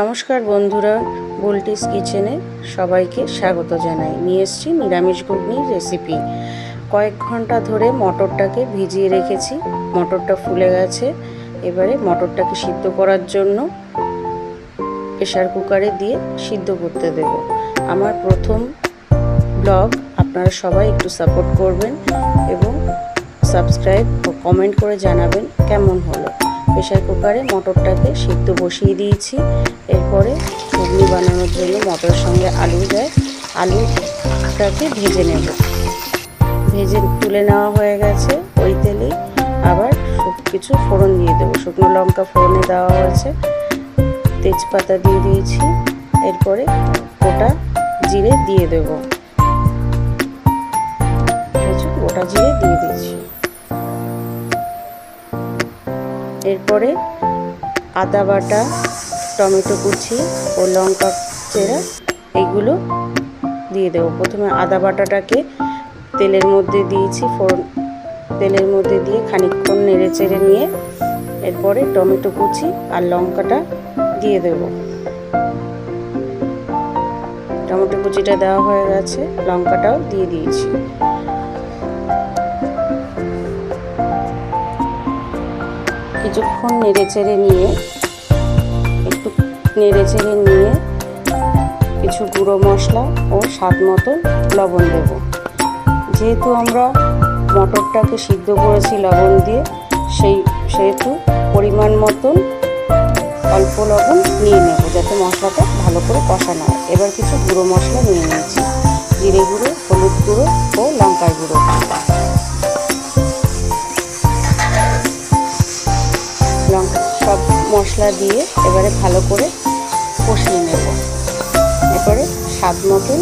নমস্কার বন্ধুরা, বুলটিস কিচেনে সবাইকে স্বাগত জানাই। নিয়ে এসেছি নিরামিষ ঘুগনির রেসিপি কয়েক ঘণ্টা ধরে মটরটাকে ভিজিয়ে রেখেছি। মটরটা ফুলে গেছে। এবারে মটরটাকে সিদ্ধ করার জন্য প্রেশার কুকারে দিয়ে সিদ্ধ করতে দেব। আমার প্রথম ব্লগ আপনারা সবাই একটু সাপোর্ট করবেন এবং সাবস্ক্রাইব ও কমেন্ট করে জানাবেন কেমন হলো। প্রেশার কুকারে মটরটাকে সিদ্ধ বসিয়ে দিয়েছি। এরপরে ঘুগনি বানানোর জন্য মটরের সঙ্গে আলু দেয়। আলুটাকে ভেজে নেব। ভেজে তুলে নেওয়া হয়ে গেছে ওই তেলেই আবার সব কিছু ফোড়ন দিয়ে দেবো। শুকনো লঙ্কা ফোড়নে দেওয়া হয়েছে। তেজপাতা দিয়ে দিয়েছি। এরপরে গোটা জিরে দিয়ে দেব। গোটা জিরে দিয়ে দিয়েছি। এরপরে আদা বাটা, টমেটো কুচি ও লঙ্কা চেরা এইগুলো দিয়ে দেবো। প্রথমে আদা বাটাটাকে তেলের মধ্যে দিয়েছি, ফোড়ন তেলের মধ্যে দিয়ে খানিকক্ষণ নেড়ে চেড়ে নিয়ে এরপরে টমেটো কুচি আর লঙ্কাটা দিয়ে দেব। টমেটো কুচিটা দেওয়া হয়ে গেছে, লঙ্কাটাও দিয়ে দিয়েছি। কিছুক্ষণ নেড়ে চেড়ে নিয়ে, একটু নেড়ে চেড়ে নিয়ে কিছু গুঁড়ো মশলা ও স্বাদ মতন লবণ দেব। যেহেতু আমরা মটরটাকে সিদ্ধ করেছি লবণ দিয়ে, সেই সেহেতু পরিমাণ মতন অল্প লবণ নিয়ে নেব যাতে মশলাটা ভালো করে কষানো হয়। এবার কিছু গুঁড়ো মশলা নিয়ে নিয়েছি। জিরে গুঁড়ো, হলুদ গুঁড়ো ও লঙ্কার গুঁড়ো। মশলা দিয়ে এবারে ভালো করে কষিয়ে নেব। এরপরে স্বাদ মতন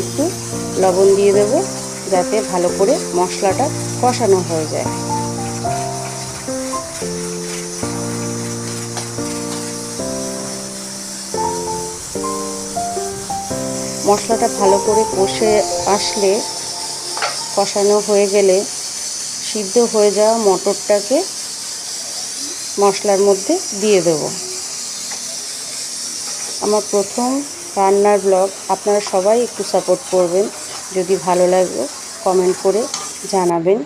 একটু লবণ দিয়ে দেব যাতে ভালো করে মশলাটা কষানো হয়ে যায়। মশলাটা ভালো করে কষে আসলে কষানো হয়ে গেলে সিদ্ধ হয়ে যাওয়া মটরটাকে মশলার মধ্যে দিয়ে দেব। আমার প্রথম রান্নার ব্লগ আপনারা সবাই একটু সাপোর্ট করবেন। যদি ভালো লাগে কমেন্ট করে জানাবেন।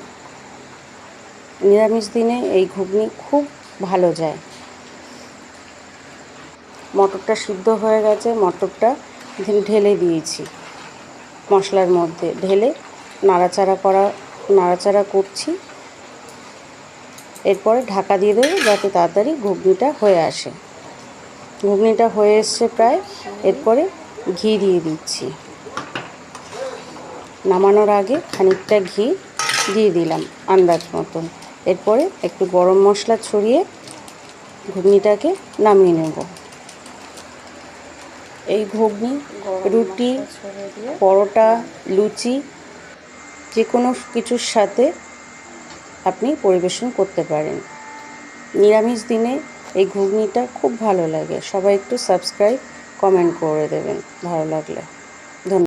নিরামিষ দিনে এই ঘুগনি খুব ভালো যায়। মটরটা সিদ্ধ হয়ে গেছে, মটরটা ঢেলে দিয়েছি। মশলার মধ্যে ঢেলে নাড়াচাড়া করা, নাড়াচাড়া করছি। এরপরে ঢাকা দিয়ে দেবো যাতে তাড়াতাড়ি ঘুগনিটা হয়ে আসে। ঘুগনিটা হয়ে এসছে প্রায়। এরপরে ঘি দিয়ে দিচ্ছি। নামানোর আগে খানিকটা ঘি দিয়ে দিলাম আন্দাজ মতন। এরপরে একটু গরম মশলা ছড়িয়ে ঘুগনিটাকে নামিয়ে নেব। এই ঘুগনি, রুটি, পরোটা, লুচি যে কোনো কিছুর সাথে আপনি পরিবেশন করতে পারেন। নিরামিষ দিনে এই ঘুগনিটা খুব ভালো লাগে। সবাই একটু সাবস্ক্রাইব কমেন্ট করে দেবেন। ভালো লাগলে।